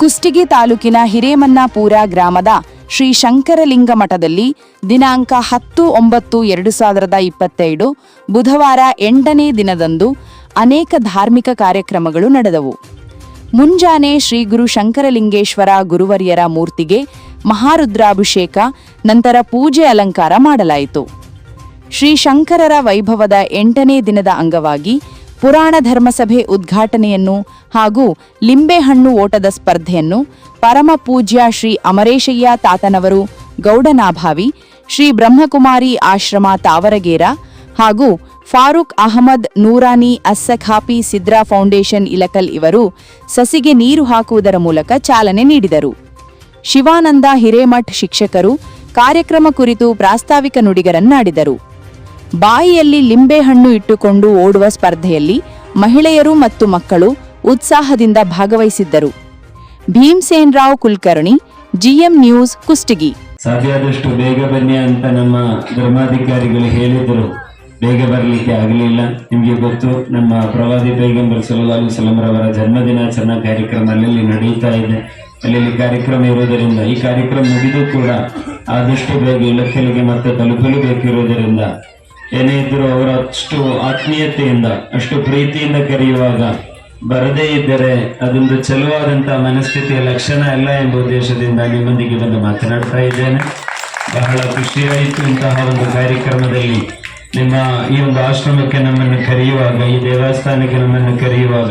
ಕುಷ್ಟಗಿ ತಾಲೂಕಿನ ಹಿರೇಮನ್ನಾಪುರ ಗ್ರಾಮದ ಶ್ರೀ ಶಂಕರಲಿಂಗ ಮಠದಲ್ಲಿ ದಿನಾಂಕ ಹತ್ತು ಒಂಬತ್ತು ಎರಡು ಸಾವಿರದ ಇಪ್ಪತ್ತೆರಡು ಬುಧವಾರ ಎಂಟನೇ ದಿನದಂದು ಅನೇಕ ಧಾರ್ಮಿಕ ಕಾರ್ಯಕ್ರಮಗಳು ನಡೆದವು. ಮುಂಜಾನೆ ಶ್ರೀ ಗುರು ಶಂಕರಲಿಂಗೇಶ್ವರ ಗುರುವರ್ಯರ ಮೂರ್ತಿಗೆ ಮಹಾರುದ್ರಾಭಿಷೇಕ, ನಂತರ ಪೂಜೆ ಅಲಂಕಾರ ಮಾಡಲಾಯಿತು. ಶ್ರೀ ಶಂಕರರ ವೈಭವದ ಎಂಟನೇ ದಿನದ ಅಂಗವಾಗಿ ಪುರಾಣ ಧರ್ಮಸಭೆ ಉದ್ಘಾಟನೆಯನ್ನು ಹಾಗೂ ಲಿಂಬೆಹಣ್ಣು ಓಟದ ಸ್ಪರ್ಧೆಯನ್ನು ಪರಮ ಪೂಜ್ಯ ಶ್ರೀ ಅಮರೇಶಯ್ಯ ತಾತನವರು ಗೌಡನಾಭಾವಿ, ಶ್ರೀ ಬ್ರಹ್ಮಕುಮಾರಿ ಆಶ್ರಮ ತಾವರಗೇರ ಹಾಗೂ ಫಾರೂಕ್ ಅಹಮದ್ ನೂರಾನಿ ಅಸ್ಸಖಾಪಿ ಸಿದ್ರಾ ಫೌಂಡೇಶನ್ ಇಲಕಲ್ ಇವರು ಸಸಿಗೆ ನೀರು ಹಾಕುವುದರ ಮೂಲಕ ಚಾಲನೆ ನೀಡಿದರು. ಶಿವಾನಂದ ಹಿರೇಮಠ್ ಶಿಕ್ಷಕರು ಕಾರ್ಯಕ್ರಮ ಕುರಿತು ಪ್ರಾಸ್ತಾವಿಕ ನುಡಿಗರನ್ನಾಡಿದರು. ಬಾಯಿಯಲ್ಲಿ ಲಿಂಬೆಹಣ್ಣು ಇಟ್ಟುಕೊಂಡು ಓಡುವ ಸ್ಪರ್ಧೆಯಲ್ಲಿ ಮಹಿಳೆಯರು ಮತ್ತು ಮಕ್ಕಳು ಉತ್ಸಾಹದಿಂದ ಭಾಗವಹಿಸಿದ್ದರು. Bhimsen Rao Kulkarni, GM news, Kushtagi. ಸಾಧ್ಯಾದಷ್ಟು ಬೇಗ ಬನ್ನಿ ಅಂತ ನಮ್ಮ ಧರ್ಮಾಧಿಕಾರಿಗಳು ಹೇಳಿದರು. ಬೇಗ ಬರಲಿಕ್ಕೆ ಆಗಲಿಲ್ಲ. ನಿಮಗೆ ಗೊತ್ತು, ನಮ್ಮ ಪ್ರವಾದಿ ಪೈಗಂಬರ್ ಸಲಹು ಸಲಂರವರ ಜನ್ಮದಿನಾಚರಣಾ ಕಾರ್ಯಕ್ರಮ ಅಲ್ಲಲ್ಲಿ ನಡೆಯುತ್ತಾ ಇದೆ. ಅಲ್ಲಲ್ಲಿ ಕಾರ್ಯಕ್ರಮ ಇರುವುದರಿಂದ ಈ ಕಾರ್ಯಕ್ರಮ ಮುಗಿದು ಕೂಡ ಆದಷ್ಟು ಬೇಗ ಇಲಾಖೆಗೆ ಮತ್ತೆ ತಲುಪಲು ಬೇಕಿರುವುದರಿಂದ ಏನೇ ಇದ್ರೂ ಅವರು ಅಷ್ಟು ಆತ್ಮೀಯತೆಯಿಂದ, ಅಷ್ಟು ಪ್ರೀತಿಯಿಂದ ಕರೆಯುವಾಗ ಬರದೇ ಇದ್ದರೆ ಅದೊಂದು ಚಲುವಾದಂತಹ ಮನಸ್ಥಿತಿಯ ಲಕ್ಷಣ ಅಲ್ಲ ಎಂಬ ಉದ್ದೇಶದಿಂದ ನಿಮ್ಮೊಂದಿಗೆ ಬಂದು ಮಾತನಾಡ್ತಾ ಇದ್ದೇನೆ. ಬಹಳ ಖುಷಿಯಾಯಿತು ಇಂತಹ ಒಂದು ಕಾರ್ಯಕ್ರಮದಲ್ಲಿ. ನಿಮ್ಮ ಈ ಒಂದು ಆಶ್ರಮಕ್ಕೆ ನಮ್ಮನ್ನು ಕರೆಯುವಾಗ, ಈ ದೇವಸ್ಥಾನಕ್ಕೆ ನಮ್ಮನ್ನು ಕರೆಯುವಾಗ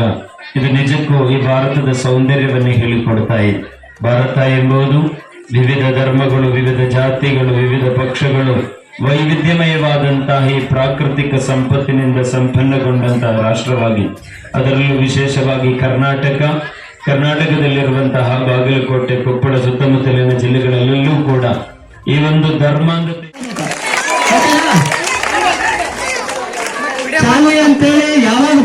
ಇದು ನಿಜಕ್ಕೂ ಈ ಭಾರತದ ಸೌಂದರ್ಯವನ್ನು ಹೇಳಿಕೊಡ್ತಾ ಇದೆ. ಭಾರತ ಎಂಬುದು ವಿವಿಧ ಧರ್ಮಗಳು, ವಿವಿಧ ಜಾತಿಗಳು, ವಿವಿಧ ಪಕ್ಷಗಳು ವೈವಿಧ್ಯಮಯವಾದಂತಹ ಈ ಪ್ರಾಕೃತಿಕ ಸಂಪತ್ತಿನಿಂದ ಸಂಪನ್ನಗೊಂಡಂತಹ ರಾಷ್ಟ್ರವಾಗಿ ಅದರಲ್ಲೂ ವಿಶೇಷವಾಗಿ ಕರ್ನಾಟಕ ಕರ್ನಾಟಕದಲ್ಲಿರುವಂತಹ ಬಾಗಲಕೋಟೆ ಕೊಪ್ಪಳ ಸುತ್ತಮುತ್ತಲಿನ ಜಿಲ್ಲೆಗಳಲ್ಲೆಲ್ಲೂ ಕೂಡ ಈ ಒಂದು ಧರ್ಮಾಂಧತೆ ಯಾವಾಗ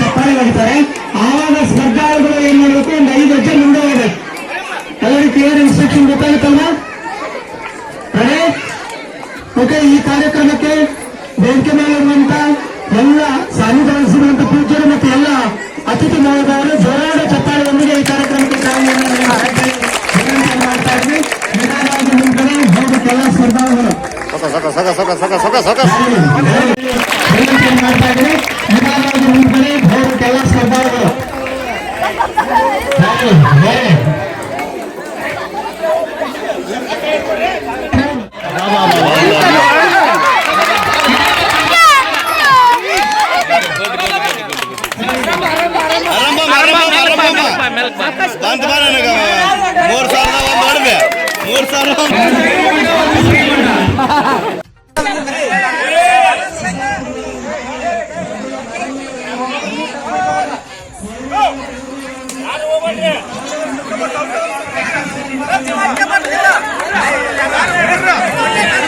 ಚಪ್ಪಾಳೆ ಹೊಡಿತಾರೆ? ಆವಾಗ ಸ್ಪರ್ಧಾಳುಗಳು ಏನ್ ಮಾಡಬೇಕು? ಒಂದು ಐದು ವರ್ಷ ಮುಂದೆ ಹೋಗ್ಬೇಕು. ಎಲ್ಲರಿಗೂ ಕ್ಲಿಯರ್ ಇನ್ಸ್ಟ್ರಕ್ಷನ್ ಗೊತ್ತಾಗುತ್ತಲ್ವಾ? ಓಕೆ ಈ ಕಾರ್ಯಕ್ರಮಕ್ಕೆ ವೇದಿಕೆ ಮೇಲಿರುವಂತ ಎಲ್ಲ ಸಾನ್ನಿಧ್ಯ ಪೂಜ್ಯರು ಮತ್ತು ಎಲ್ಲ ಅತಿಥಿ ಮಹೋದಯರು ಜೋರಾದ ಚಪ್ಪಾಳೆಯೊಂದಿಗೆ ಈ ಕಾರ್ಯಕ್ರಮಕ್ಕೆ ಮಾಡ್ತಾ ಇದ್ವಿ. ನಿಧಾನವಾಗಿ ಮುಂದೆ ಹೋಗಬೇಕೆಲ್ಲ ಸ್ಪರ್ಧಾಳುಗಳು ವಿನಂತಿಯನ್ನು ಮಾಡ್ತಾ ನಿಧಾನವಾಗಿ ಹೇಳಿ. ಬಂತ ಬಾ ನನಗ ಮೂರ್ ಸಾವಿರದ ಒಂದ್ ನೋಡ್ಬೆ ಮೂರ್ ಸಾವಿರ ಹಿಂದಕ್ಕೆ